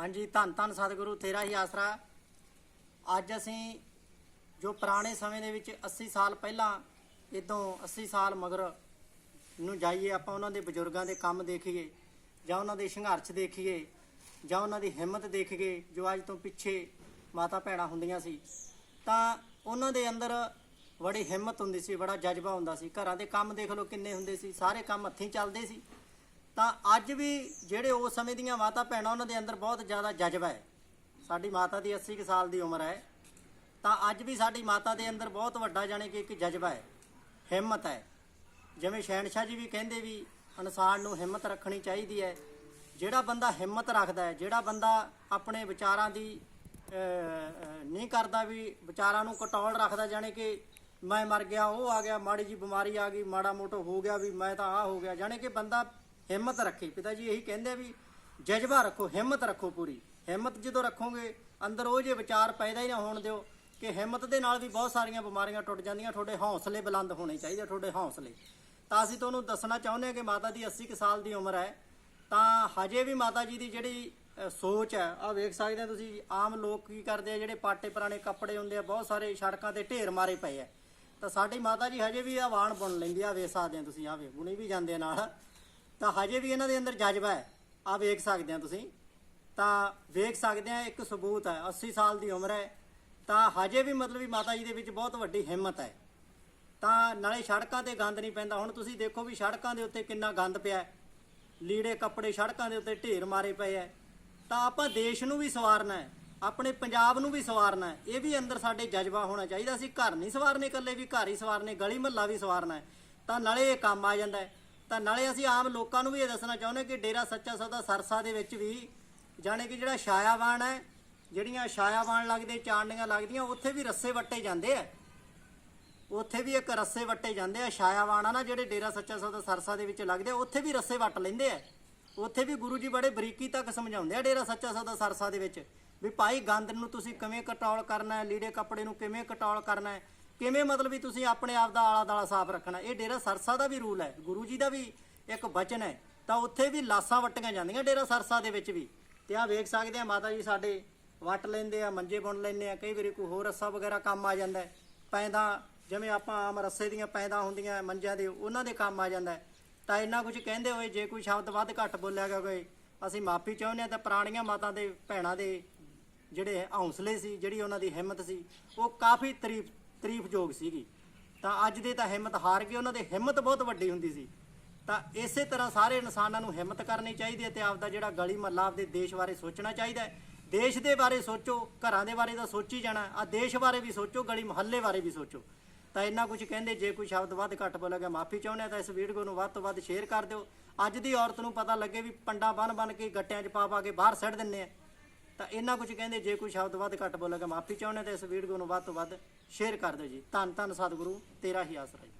ਹਾਂਜੀ, ਧੰਨ ਧੰਨ ਸਤਿਗੁਰੂ, ਤੇਰਾ ਹੀ ਆਸਰਾ। ਅੱਜ ਅਸੀਂ ਜੋ ਪੁਰਾਣੇ ਸਮੇਂ ਦੇ ਵਿੱਚ 80 ਸਾਲ ਪਹਿਲਾਂ, ਇਦੋਂ 80 ਸਾਲ ਮਗਰ ਨੂੰ ਜਾਈਏ, ਆਪਾਂ ਉਹਨਾਂ ਦੇ ਬਜ਼ੁਰਗਾਂ ਦੇ ਕੰਮ ਦੇਖੀਏ, ਜਾਂ ਉਹਨਾਂ ਦੇ ਸੰਘਰਸ਼ ਦੇਖੀਏ, ਜਾਂ ਉਹਨਾਂ ਦੀ ਹਿੰਮਤ ਦੇਖੀਏ, ਜੋ ਅੱਜ ਤੋਂ ਪਿੱਛੇ ਮਾਤਾ ਭੈਣਾਂ ਹੁੰਦੀਆਂ ਸੀ, ਤਾਂ ਉਹਨਾਂ ਦੇ ਅੰਦਰ ਬੜੀ ਹਿੰਮਤ ਹੁੰਦੀ ਸੀ, ਬੜਾ ਜਜ਼ਬਾ ਹੁੰਦਾ ਸੀ। ਘਰਾਂ ਦੇ ਕੰਮ ਦੇਖ ਲਓ ਕਿੰਨੇ ਹੁੰਦੇ ਸੀ, ਸਾਰੇ ਕੰਮ ਹੱਥੀਂ ਚੱਲਦੇ ਸੀ। ਤਾਂ ਅੱਜ ਵੀ ਜਿਹੜੇ ਉਸ ਸਮੇਂ ਦੀਆਂ ਮਾਤਾ ਭੈਣਾਂ ਉਹਨਾਂ ਦੇ ਅੰਦਰ ਬਹੁਤ ਜ਼ਿਆਦਾ ਜਜ਼ਬਾ ਹੈ। ਸਾਡੀ ਮਾਤਾ ਦੀ 80 ਕੁ ਸਾਲ ਦੀ ਉਮਰ ਹੈ। ਤਾਂ ਅੱਜ ਵੀ ਸਾਡੀ ਮਾਤਾ ਦੇ ਅੰਦਰ ਬਹੁਤ ਵੱਡਾ ਜਾਣੀ ਕਿ ਇੱਕ ਜਜ਼ਬਾ ਹੈ ਹਿੰਮਤ ਹੈ। ਜਿਵੇਂ ਸ਼ਹਿਨशाह ਜੀ ਵੀ ਕਹਿੰਦੇ ਵੀ ਇਨਸਾਨ ਨੂੰ ਹਿੰਮਤ ਰੱਖਣੀ ਚਾਹੀਦੀ ਹੈ। ਜਿਹੜਾ ਬੰਦਾ ਹਿੰਮਤ ਰੱਖਦਾ ਹੈ ਜਿਹੜਾ ਬੰਦਾ ਆਪਣੇ ਵਿਚਾਰਾਂ ਦੀ ਅਹ, ਨਹੀਂ ਕਰਦਾ ਵੀ ਵਿਚਾਰਾਂ ਨੂੰ ਕਟੌਲ ਰੱਖਦਾ ਜਾਣੀ ਕਿ ਮੈਂ ਮਰ ਗਿਆ ਉਹ ਆ ਗਿਆ ਮਾੜੀ ਜੀ ਬਿਮਾਰੀ ਆ ਗਈ ਮਾੜਾ ਮੋਟਾ ਹੋ ਗਿਆ ਵੀ ਮੈਂ ਤਾਂ ਆ ਹੋ ਗਿਆ ਜਾਣੀ ਕਿ ਬੰਦਾ ਹਿੰਮਤ ਰੱਖੀ। ਪਿਤਾ ਜੀ ਇਹੀ ਕਹਿੰਦੇ ਵੀ ਜਜ਼ਬਾ ਰੱਖੋ, ਹਿੰਮਤ ਰੱਖੋ ਪੂਰੀ। ਹਿੰਮਤ ਜਦੋਂ ਰੱਖੋਗੇ, ਅੰਦਰ ਉਹ ਜੇ ਵਿਚਾਰ ਪੈਦਾ ਹੀ ਨਾ ਹੋਣ ਦਿਓ ਕਿ ਹਿੰਮਤ ਦੇ ਨਾਲ ਵੀ ਬਹੁਤ ਸਾਰੀਆਂ ਬਿਮਾਰੀਆਂ ਟੁੱਟ ਜਾਂਦੀਆਂ, ਤੁਹਾਡੇ ਹੌਸਲੇ ਬੁਲੰਦ ਹੋਣੇ ਚਾਹੀਦੇ ਤੁਹਾਡੇ ਹੌਸਲੇ। ਤਾਂ ਅਸੀਂ ਤੁਹਾਨੂੰ ਦੱਸਣਾ ਚਾਹੁੰਦੇ ਹਾਂ ਕਿ ਮਾਤਾ ਦੀ 80 ਕੁ ਸਾਲ ਦੀ ਉਮਰ ਹੈ। ਤਾਂ ਹਜੇ ਵੀ ਮਾਤਾ ਜੀ ਦੀ ਜਿਹੜੀ ਸੋਚ ਹੈ ਆ ਵੇਖ ਸਕਦੇ ਹੋ ਤੁਸੀਂ, ਆਮ ਲੋਕ ਕੀ ਕਰਦੇ ਆ, ਜਿਹੜੇ ਪਾਟੇ ਪੁਰਾਣੇ ਕੱਪੜੇ ਹੁੰਦੇ ਆ, ਬਹੁਤ ਸਾਰੇ ਸੜਕਾਂ ਤੇ ਢੇਰ ਮਾਰੇ ਪਏ ਆ। ਤਾਂ ਸਾਡੀ ਮਾਤਾ ਜੀ ਹਜੇ ਵੀ ਆ ਵਾਣ ਬੁਣ ਲੈਂਦੀ ਆ ਵੇਖ ਸਕਦੇ ਆ ਤੁਸੀਂ ਆ ਵੇ ਬੁਣੀ ਵੀ ਜਾਂਦੇ ਨਾਲ। ਤਾਂ ਹਜੇ ਵੀ ਇਹਨਾਂ ਦੇ ਅੰਦਰ ਜਜ਼ਬਾ ਹੈ। ਆ ਵੇਖ ਸਕਦੇ ਆ ਤੁਸੀਂ। ਤਾਂ ਵੇਖ ਸਕਦੇ ਆ ਇੱਕ ਸਬੂਤ ਹੈ 80 ਸਾਲ ਦੀ ਉਮਰ ਹੈ। ਤਾਂ ਹਜੇ ਵੀ ਮਤਲਬ ਵੀ ਮਾਤਾ ਜੀ ਦੇ ਵਿੱਚ ਬਹੁਤ ਵੱਡੀ ਹਿੰਮਤ ਹੈ। ਤਾਂ ਨਾਲੇ ਸੜਕਾਂ ਤੇ ਗੰਦ ਨਹੀਂ ਪੈਂਦਾ। ਹੁਣ ਤੁਸੀਂ ਦੇਖੋ ਵੀ ਸੜਕਾਂ ਦੇ ਉੱਤੇ ਕਿੰਨਾ ਗੰਦ ਪਿਆ ਲੀੜੇ, ਕੱਪੜੇ ਸੜਕਾਂ ਦੇ ਉੱਤੇ ਢੇਰ ਮਾਰੇ ਪਏ ਐ ਤਾਂ ਆਪਾਂ ਦੇਸ਼ ਨੂੰ ਵੀ ਸਵਾਰਨਾ ਹੈ, ਆਪਣੇ ਪੰਜਾਬ ਨੂੰ ਵੀ ਸਵਾਰਨਾ ਹੈ। ਇਹ ਵੀ ਅੰਦਰ ਸਾਡੇ ਜਜ਼ਬਾ ਹੋਣਾ ਚਾਹੀਦਾ। ਅਸੀਂ ਘਰ ਨਹੀਂ ਸਵਾਰਨੇ ਇਕੱਲੇ, ਵੀ ਘਰ ਹੀ ਸਵਾਰਨੇ ਗਲੀ ਮਹੱਲਾ ਵੀ ਸਵਾਰਨਾ ਹੈ। ਤਾਂ ਨਾਲੇ ਇਹ ਕੰਮ ਆ ਜਾਂਦਾ ਹੈ। ਤਾਂ ਨਾਲੇ ਅਸੀਂ ਆਮ ਲੋਕਾਂ ਨੂੰ ਵੀ ਇਹ ਦੱਸਣਾ ਚਾਹੁੰਦੇ ਕਿ ਡੇਰਾ ਸੱਚਾ ਸੌਦਾ ਸਰਸਾ ਦੇ ਵਿੱਚ ਵੀ ਜਾਣੇ ਕਿ ਜਿਹੜਾ ਛਾਇਆਵਾਨ ਹੈ, ਜਿਹੜੀਆਂ ਛਾਇਆਵਾਨ ਲੱਗਦੇ ਚਾਣਨੀਆਂ ਲੱਗਦੀਆਂ, ਉੱਥੇ ਵੀ ਰੱਸੇ ਵੱਟੇ ਜਾਂਦੇ ਆ। ਉੱਥੇ ਵੀ ਇੱਕ ਰੱਸੇ ਵੱਟੇ ਜਾਂਦੇ ਆ ਛਾਇਆਵਾਨ ਆ ਨਾ, ਜਿਹੜੇ ਡੇਰਾ ਸੱਚਾ ਸੌਦਾ ਸਰਸਾ ਦੇ ਵਿੱਚ ਲੱਗਦੇ ਆ, ਉੱਥੇ ਵੀ ਰੱਸੇ ਵੱਟ ਲੈਂਦੇ ਆ। ਉੱਥੇ ਵੀ ਗੁਰੂ ਜੀ ਬੜੇ ਬਰੀਕੀ ਤੱਕ ਸਮਝਾਉਂਦੇ ਆ ਡੇਰਾ ਸੱਚਾ ਸੌਦਾ ਸਰਸਾ ਦੇ ਵਿੱਚ, ਵੀ ਭਾਈ ਗੰਦ ਨੂੰ ਤੁਸੀਂ ਕਿਵੇਂ ਕਟੌਲ ਕਰਨਾ ਹੈ, ਲੀੜੇ ਕੱਪੜੇ ਨੂੰ ਕਿਵੇਂ ਕਟੌਲ ਕਰਨਾ ਹੈ ਕਿਵੇਂ ਮਤਲਬ ਵੀ ਤੁਸੀਂ ਆਪਣੇ ਆਪ ਦਾ ਆਲਾ ਦਾਲਾ ਸਾਫ਼ ਰੱਖਣਾ? ਇਹ ਡੇਰਾ ਸਰਸਾ ਦਾ ਵੀ ਰੂਲ ਹੈ। ਗੁਰੂ ਜੀ ਦਾ ਵੀ ਇੱਕ ਬਚਨ ਹੈ। ਤਾਂ ਉੱਥੇ ਵੀ ਲਾਸਾਂ ਵੱਟੀਆਂ ਜਾਂਦੀਆਂ ਡੇਰਾ ਸਰਸਾ ਦੇ ਵਿੱਚ ਵੀ। ਤੇ ਆ ਵੇਖ ਸਕਦੇ ਆ ਮਾਤਾ ਜੀ ਸਾਡੇ ਵੱਟ ਲੈਂਦੇ ਆ, ਮੰਜੇ ਬੁਣ ਲੈਂਦੇ ਆ, ਕਈ ਵਾਰੀ ਕੋਈ ਹੋਰ ਰੱਸਾ ਵਗੈਰਾ ਕੰਮ ਆ ਜਾਂਦਾ ਪੈਂਦਾ, ਜਿਵੇਂ ਆਪਾਂ ਆਮ ਰੱਸੇ ਦੀਆਂ ਪੈਂਦਾ ਹੁੰਦੀਆਂ ਮੰਜਿਆਂ ਦੇ, ਉਹਨਾਂ ਦੇ ਕੰਮ ਆ ਜਾਂਦਾ ਤਾਂ ਇੰਨਾ ਕੁਝ ਕਹਿੰਦੇ ਹੋਏ, ਜੇ ਕੋਈ ਸ਼ਬਦ ਵੱਧ ਘੱਟ ਬੋਲਿਆ ਗਿਆ ਕੋਈ ਅਸੀਂ ਮਾਫੀ ਚਾਹੁੰਦੇ ਹਾਂ ਤਾਂ ਪੁਰਾਣੀਆਂ ਮਾਤਾ ਦੇ ਭੈਣਾਂ ਦੇ ਜਿਹੜੇ ਹੌਸਲੇ ਸੀ, ਜਿਹੜੀ ਉਹਨਾਂ ਦੀ ਹਿੰਮਤ ਸੀ, ਉਹ ਕਾਫੀ ਤਾਰੀਫ ਤਾਰੀਫਯੋਗ ਸੀਗੀ। ਤਾਂ ਅੱਜ ਦੇ ਤਾਂ ਹਿੰਮਤ ਹਾਰ ਗਏ, ਉਹਨਾਂ ਦੇ ਹਿੰਮਤ ਬਹੁਤ ਵੱਡੀ ਹੁੰਦੀ ਸੀ। ਤਾਂ ਇਸੇ ਤਰ੍ਹਾਂ ਸਾਰੇ ਇਨਸਾਨਾਂ ਨੂੰ ਹਿੰਮਤ ਕਰਨੀ ਚਾਹੀਦੀ ਹੈ ਤੇ ਆਪਦਾ ਜਿਹੜਾ ਗਲੀ ਮਹੱਲਾ ਆਪਦੇ ਦੇਸ਼ ਬਾਰੇ ਸੋਚਣਾ ਚਾਹੀਦਾ ਹੈ। ਦੇਸ਼ ਦੇ ਬਾਰੇ ਸੋਚੋ, ਘਰਾਂ ਦੇ ਬਾਰੇ ਤਾਂ ਸੋਚੀ ਜਾਣਾ ਆ ਦੇਸ਼ ਬਾਰੇ ਵੀ ਸੋਚੋ, ਗਲੀ ਮੁਹੱਲੇ ਬਾਰੇ ਵੀ ਸੋਚੋ। ਤਾਂ ਇੰਨਾ ਕੁਝ ਕਹਿੰਦੇ, ਜੇ ਕੋਈ ਸ਼ਬਦ ਵੱਧ ਘੱਟ ਬੋਲਿਆ ਗਿਆ, ਮਾਫੀ ਚਾਹੁੰਦੇ ਹਾਂ ਤਾਂ ਇਸ ਵੀਡੀਓ ਨੂੰ ਵੱਧ ਤੋਂ ਵੱਧ ਸ਼ੇਅਰ ਕਰ ਦਿਓ। ਅੱਜ ਦੀ ਔਰਤ ਨੂੰ ਪਤਾ ਲੱਗੇ ਵੀ ਪੰਡਾ ਬਨ ਬਨ ਕੇ ਗੱਟਿਆਂ 'ਚ ਪਾ ਪਾ ਕੇ ਬਾਹਰ ਸੱਟ ਦਿੰਨੇ ਆ। ਤਾਂ ਇੰਨਾ ਕੁਝ ਕਹਿੰਦੇ, ਜੇ ਕੋਈ ਸ਼ਬਦ ਵੱਧ ਘੱਟ ਬੋਲਿਆ ਗਿਆ ਮਾਫੀ ਚਾਹੁੰਦੇ ਹਾਂ ਤਾਂ ਇਸ ਵੀਡੀਓ ਨੂੰ ਵੱਧ ਤੋਂ ਵੱਧ ਸ਼ੇਅਰ ਕਰ ਦਿਓ ਜੀ। ਧੰਨ ਧੰਨ ਸਤਿਗੁਰੂ, ਤੇਰਾ ਹੀ ਆਸਰਾ ਜੀ।